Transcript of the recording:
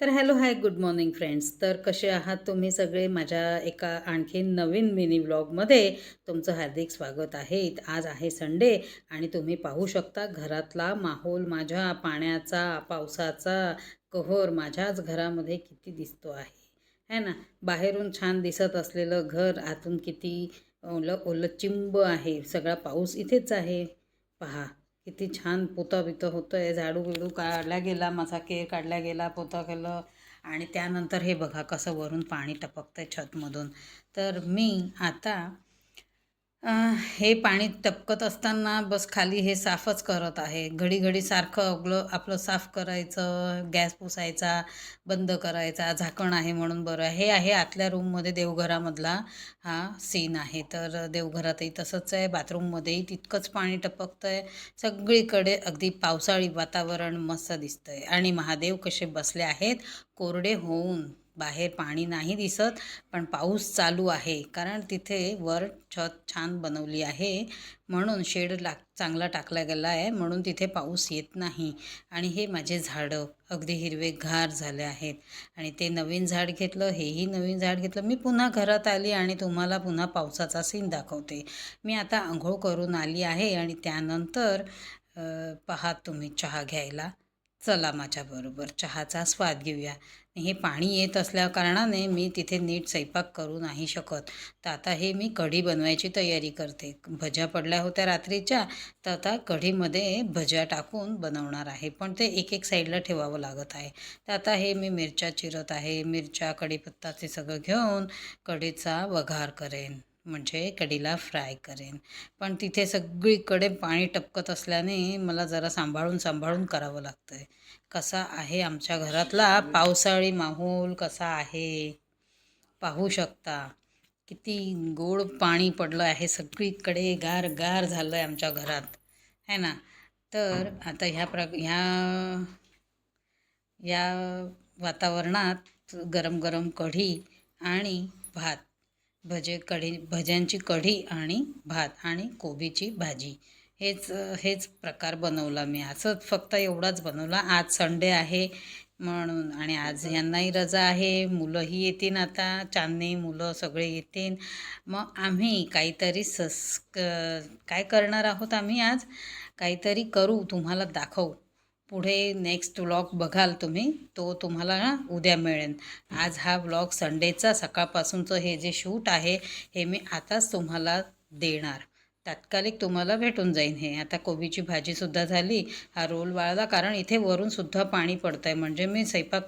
तर hello hi good morning friends. तर कसे आहात तुम्ही सगळे? माझ्या एका आणखीन नवीन मिनी व्लॉगमध्ये तुमचं हार्दिक स्वागत आहे. आज आहे संडे आणि तुम्ही पाहू शकता घरातला माहोल माझ्या पाण्याचा पावसाचा कहर माझ्याच घरामध्ये किती दिसतो आहे. है ना? बाहेरून छान दिसत असलेलं घर आतून किती ओलं ओलं चिंब आहे. सगळा पाऊस इथेच आहे. पहा किती छान पोतं बितं होतं. आहे झाडू बिडू काढला गेला माझा केर काढला गेला पोतं केलं. आणि त्यानंतर हे बघा कसं वरून पाणी टपकतं आहे छतमधून. तर मी आता हे पाणी टपकत असताना बस खाली हे साफच करत आहे. घडी घडी सारखं अगलं आपलं साफ करायचं गॅस पुसायचा बंद करायचा झाकण आहे म्हणून बरं हे आहे आतल्या रूममध्ये देवघरामधला हा सीन आहे. तर देवघरातही तसंच आहे. बाथरूममध्येही तितकंच पाणी टपकतं आहे सगळीकडे अगदी पावसाळी वातावरण मस्त दिसतं आहे आणि महादेव कसे बसले आहेत कोरडे होऊन. बाहेर पाणी नाही दिसत पण पाऊस चालू आहे. कारण तिथे वर छत छान बनवली आहे. म्हणून शेड लाग चांगला टाकला गेला आहे म्हणून तिथे पाऊस येत नाही. आणि हे माझे झाडं अगदी हिरवेगार झाले आहेत. आणि ते नवीन झाड घेतलं हेही नवीन झाड घेतलं. मी पुन्हा घरात आली आणि तुम्हाला पुन्हा पावसाचा सीन दाखवते. मी आता आंघोळ करून आली आहे आणि त्यानंतर पाहात तुम्ही चहा घ्यायला. चला माझ्याबरोबर चहाचा स्वाद घेऊया. हे पाणी येत असल्या कारणाने मी तिथे नीट स्वयंपाक करू नाही शकत. तर आता हे मी कढी बनवायची तयारी करते. भज्या पडल्या होत्या रात्रीच्या तर आता कढीमध्ये भज्या टाकून बनवणार आहे. पण ते एक एक साईडला ठेवावं लागत आहे. तर आता हे मी मिरच्या चिरत आहे. मिरच्या कढीपत्ताचे सगळं घेऊन कढीचा वघार करेन. म्हणजे कढीला फ्राय करेन. पण तिथे सगळीकडे पाणी टपकत असल्याने मला जरा सांभाळून सांभाळून करावं लागतं आहे कसा आहे आमच्या घरातला पावसाळी माहोल कसा आहे? पाहू शकता. किती गोड पाणी पडलं आहे. सगळीकडे गार गार झालं आहे आमच्या घरात. है ना? तर आता ह्या प्र ह्या या वातावरणात गरम गरम कढी आणि भात. भजे कढी भज्यांची कढी आणि भात आणि कोबीची भाजी. हेच हेच प्रकार बनवला मी. असंच फक्त एवढाच बनवला. आज संडे आहे म्हणून आणि आज यांनाही रजा आहे. मुलंही येतील आता. चांदणी मुलं सगळे येतील मग आम्ही काहीतरी सस क- काय करणार आहोत आम्ही आज? काहीतरी करू. तुम्हाला दाखवू. पुढे नेक्स्ट व्लॉग बघाल तुम्ही तो तुम्हाला उद्या मिळेल. आज हा व्लॉग संडेचा सकाळपासूनचं हे जे शूट आहे हे मी आताच तुम्हाला देणार. तात्कालिक तुम्हाला भेटून जाईन हे. आता कोबीची भाजीसुद्धा झाली हा रोल वाळला कारण इथे वरूनसुद्धा पाणी पडतं आहे म्हणजे मी स्वयंपाक